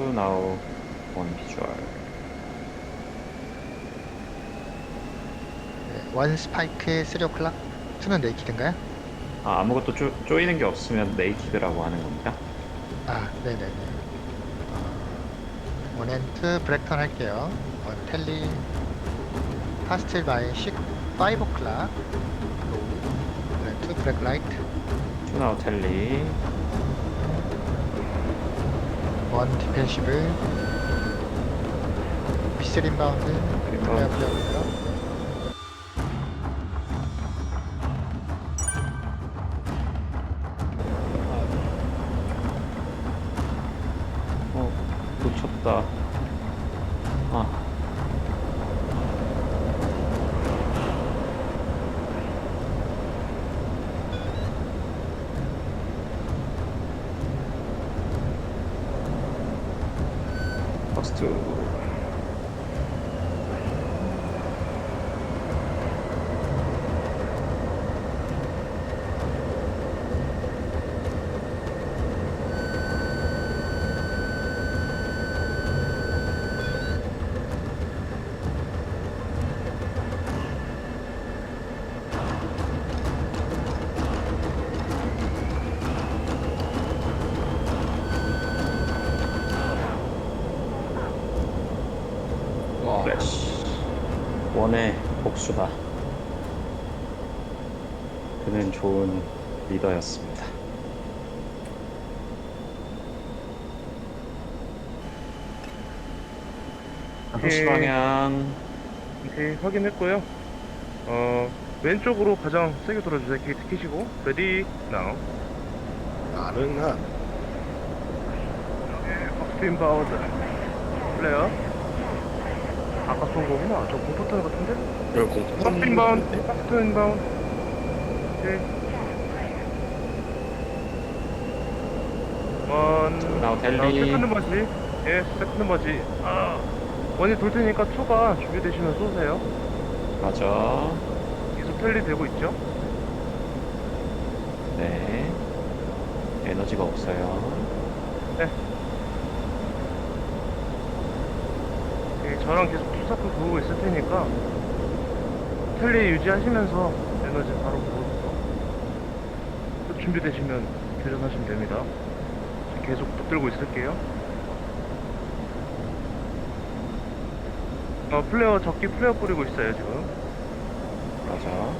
투 나우 원 비주얼? 네, 원 스파이크 3 오클락? 2는 네이키드인가요? 아 아무것도 쪼, 쪼이는 게 없으면 네이키드라고 하는 겁니다 아 네네네. 원앤트 브렉턴 할게요. 원 텔리 파스틸 바이 6 5 오클락. 로우 원앤트 브렉 라이트. 투 나우 텔리 원 디펜시블 피슬 인바운드. 플레어 플레어고요 어 놓쳤다. 아 원의 복수다 그는 좋은 리더였습니다 예. 방향 오케이 확인했고요. 어 왼쪽으로 가장 세게 돌아주세요. 게이트 키시고 레디 나우. 가능한 박스 인바운드 플레어. 아까 쏜 거구나. 저 공포탄 같은데? 여기 박스 인바운드. 박스 인바운드. 오케이. 원. 나우 아, 텔리 세컨드 머지. 예, 세컨드 머지. 아, 원이 돌 테니까 투가 준비되시면 쏘세요. 맞아 계속 텔리 되고 있죠? 네 에너지가 없어요 예, 저랑 계속 투사크 그고 있을 테니까 텔리 유지하시면서 에너지 바로 부어서 또 준비되시면 교전하시면 됩니다. 저 계속 붙들고 있을게요. 어, 플레어 적기 플레어 뿌리고 있어요 지금. 맞아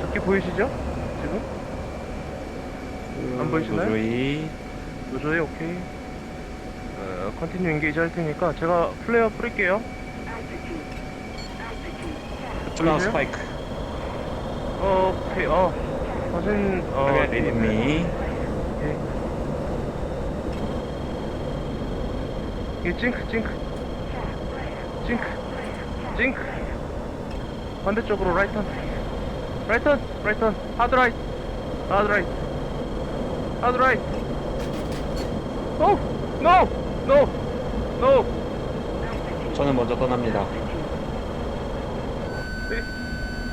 적기 보이시죠? 지금? 안 보이시나요? 노조이 노조에 오케이. 어, 컨티뉴 인게이지 할 테니까 제가 플레어 뿌릴게요. 투 나우 보이세요? 스파이크 어, 오케이, 어. 사진, 어. 오케이 리드미 오케이. 이게 찡크, 찡크. 찡크. 찡크. 반대쪽으로 라이턴. 라이턴, 라이턴. 하드 라이트. 하드 라이트. 하드 라이트. 오! 노! 노! 노! 저는 먼저 떠납니다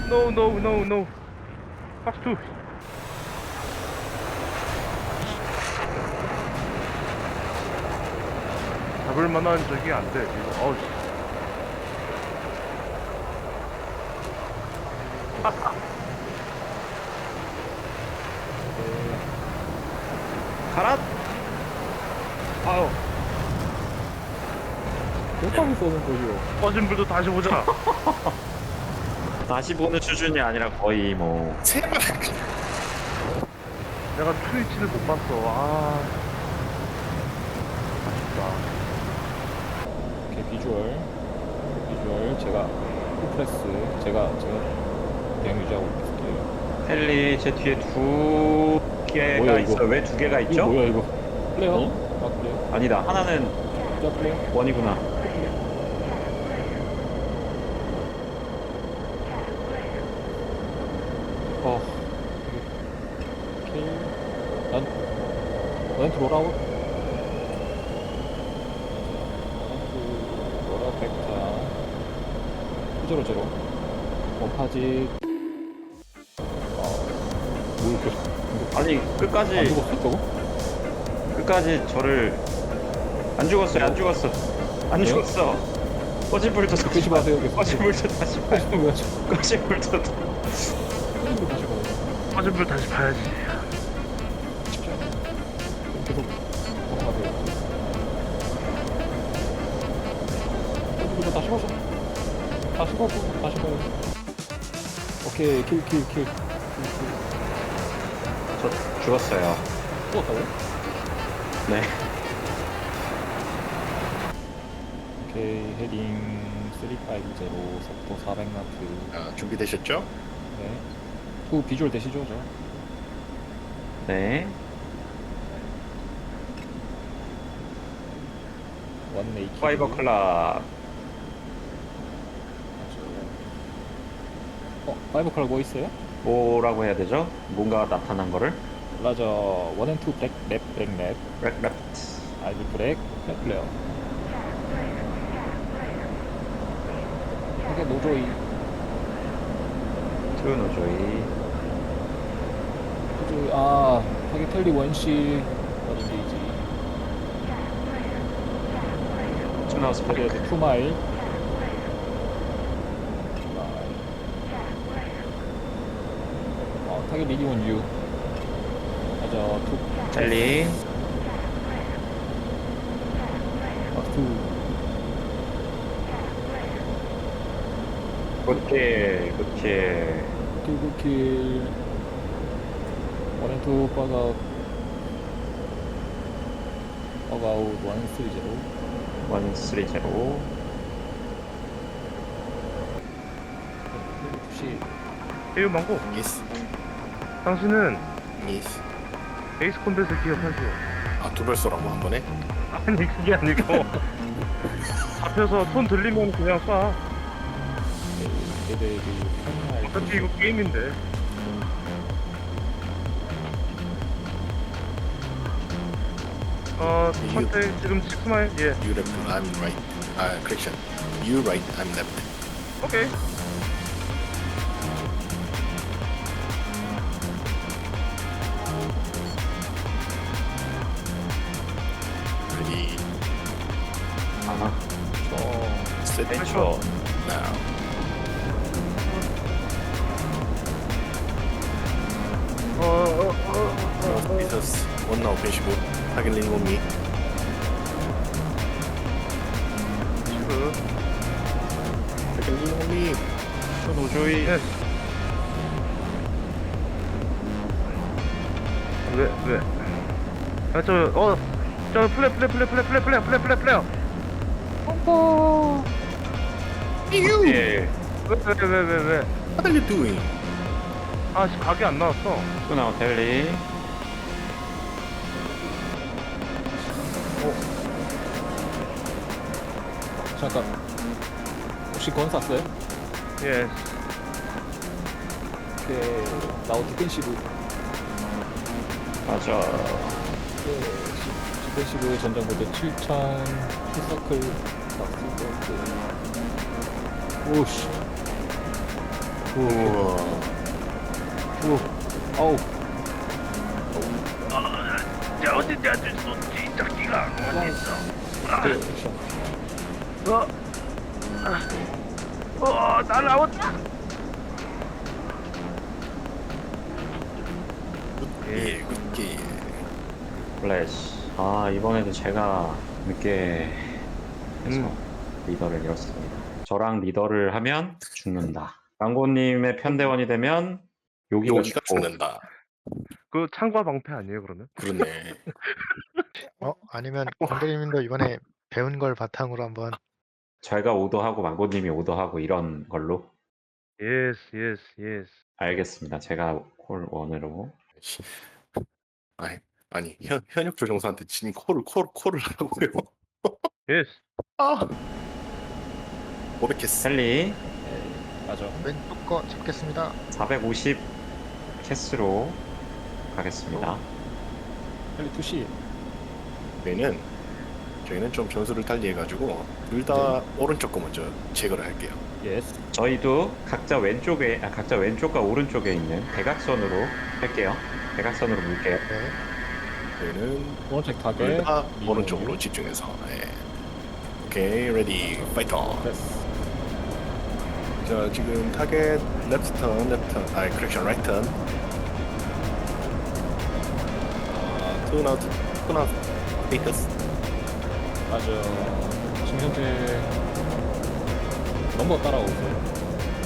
노, 노, 노, 노. 박스 투. 잡을 만한 적이 안 돼, 지금. 어우, 씨. 가라 아우, 못하고 쏘는 거지요. 꺼진 불도 다시 보자. 다시 보는 수준이 아니라 거의 뭐 제발. 내가 트위치를 못 봤어. 아. 아쉽다. 오케이 비주얼 비주얼 제가 풀프레스 제가 제가 대응 유지하고 있을게요. 텔리 제 뒤에 두 개가 뭐야, 이거? 있어 왜 두 개가 이거 있죠? 뭐야 이거? 플레어? 어? 아 플레어? 아니다 하나는 진짜 플레어? 원이구나 어. 오케이. 난 너한테 돌아오. 돌아 백타. 후제로 제로. 원파지. 어. 뭘 계속 아니 끝까지 안 죽었었다고? 끝까지 저를 안 죽었어요 안 죽었어 안 네? 죽었어 꺼진 불도 다시 끄지 마세요 계속 꺼진 불도 다시 불 다시 꺼진 불도 꺼진 불 다시 불 봐야지. 가고 다시 가요 오케이 킬킬 킬 저 죽었어요 죽었다고요? 네 오케이 헤딩 350 속도 400마트 아, 준비되셨죠? 네. 그 비주얼 되시죠, 저? 네. 원 네이키. 파이버 클럽 클럽 뭐 있어요? 뭐라고 해야 되죠? 뭔가 나타난 거를? 라저 원앤투 블랙 랩 블랙 랩렉 레프트 아이드 블랙 랩 플레어. 이게 노조이. 투 노조이. 노조이 아 하게 텔리 원시 투나우스 하게 페리드 투마일 어 타겟 리디온 유. 맞아 투. 텔리. 아, 투. 굿킬 굿킬. 킬킬킬. 원앤투 버가웃. 버가웃 원 쓰리 제로. 원 쓰리 제로. 혹시. 에유 망고. 예스. 당신은 예스. 에이스 콤뱃을 기억하세요. 아, 두발 쏘라고 한 번에? 아니 그게 아니고 잡혀서 손 들리면 그냥 쏴. 어차피 이거 게임인데. 어, 첫째 지금 식스마일 예. You left, I'm right. 아, correction. You right, I'm left. 오케이. 그렇죠. 어, 어, 어, 8초. 비서스 원나우 115 하긴 링고미 19. 하긴 링고미 저 노조이 네. 왜, 왜? 아, 저, 어, 저 플레, 플레, 플레, 플레, 플레, 플레, 플레, 플레, 플레. 뽀뽀. 예 왜왜 왜 왜 왜? What are you doing? 아 씨, 각이 안 나왔어. 투나우 텔리 잠깐 혹시 건 쐈어요? 예. 그 나우 디펜시브 맞아 네, 디펜시브 전장부대 7천 풀서클 박스버드 오씨 우와. 오 아우 자? 네, 어. 아. 어 날아왔다. 예, 굿게. 플래시 아 이번에도 제가 늦게 해서 음. 리더를 잃었습니다 저랑 리더를 하면 죽는다 광고님의 편대원이 되면 여기가 여기가 죽고 죽는다. 그 창과 방패 아니에요 그러면? 그렇네. 어 아니면 공대리님도 이번에 배운 걸 바탕으로 한번 제가 오더하고 망고님이 오더하고 이런 걸로 예스 예스 예스. 알겠습니다 제가 콜 원으로 씨. 아니, 아니 현, 현역 조종사한테 진 콜을 콜 콜을 하라고요. 예스. 아, 모르겠어. 텔리 맞아 왼쪽 거 잡겠습니다. 450 캐스로 가겠습니다 헬리 투시 저희는 저희는 좀 전술을 달리 해가지고 둘 다 오른쪽 거 먼저 제거를 할게요. 예스 저희도 각자 왼쪽에 아, 각자 왼쪽과 오른쪽에 있는 대각선으로 할게요. 대각선으로 물게요. 네. 저희는 오른쪽 타겟. 둘다 이 오른쪽으로 집중해서. 예. 오케이, 레디, 파이터. 됐어. 자, 지금 타겟 레프트 턴, 레프트 턴, 아니, 크랙션 라이트 턴. 아, 투 나우트, 투 나우트, 페이커스. 맞아. 지금 현재 넘버 따라오고.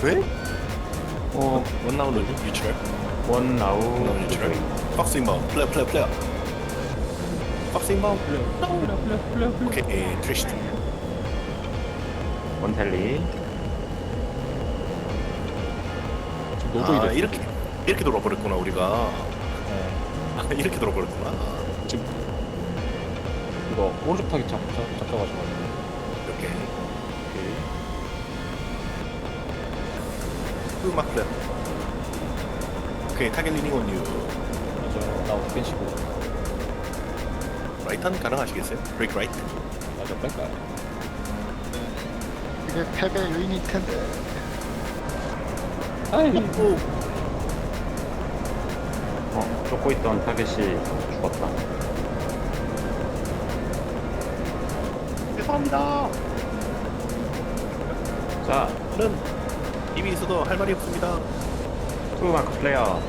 왜? 어, 원 나우는 유출할? 원 나우. 유출할? 박스 인바운, 플레어, 플레어, 플레어. 박스 인바운. 플레어 플레어 플레어 플레어 플레어. 오케이, 예, 트래시트. 원 텔리. 노조이 아, 됐어. 이렇게, 이렇게 돌아버렸구나, 우리가. 네. 아, 이렇게 돌아버렸구나. 지금 이거 오른쪽 타겟 잡, 잡, 잡혀가지고. 이렇게. 오케이. 음악 플레어. 오케이, 타겟 리닝 온 유. 맞아. 나우트 뺀시고. 라이트는 가능하시겠어요? 브레이크 라이트. 맞아. 뺄까요? 이게 패배 요인일 텐데. 아이. 오, 어, 쫓고 있던 타겟이 죽었다. 죄송합니다. 자, 저는 이미 있어도 할 말이 없습니다. 투 마크 플레이어.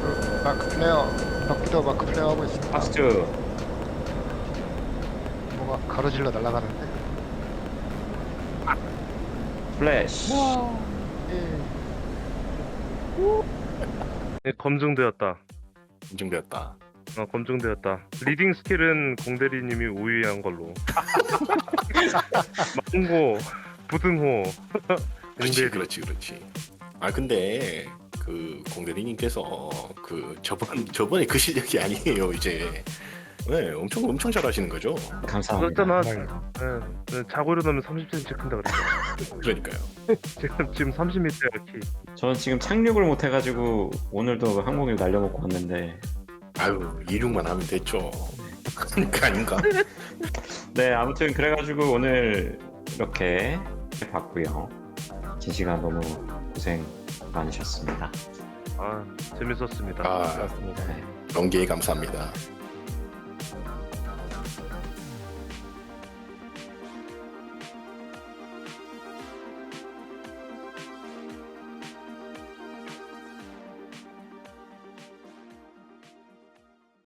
그 마크 플레어. 럭비도 마크 플레어 하고 있습니다. 파스트. 뭐가 가로질러 날아가는데. 플래시. 예. 예, 검증되었다. 인증되었다. 어, 검증되었다. 리딩 스킬은 공대리님이 우위한 걸로. 망고, 부등호. 그렇지, 공대리. 그렇지, 그렇지. 아 근데 그 공대리님께서 그 저번 저번에 그 실력이 아니에요 이제. 네, 엄청 엄청 잘하시는 거죠. 감사합니다. 그렇잖아. 예, 예, 자고 일어나면 30cm 큰다 그랬어. 그러니까요. 지금 지금 30m야 키. 저는 지금 착륙을 못 해가지고 오늘도 항공기를 날려먹고 왔는데 아유 이륙만 하면 됐죠. 그러니까 아닌가? 네 아무튼 그래가지고 오늘 이렇게 봤고요 긴 시간 너무 고생 많으셨습니다 아 재밌었습니다. 아 맞습니다. 네. 연기에 감사합니다.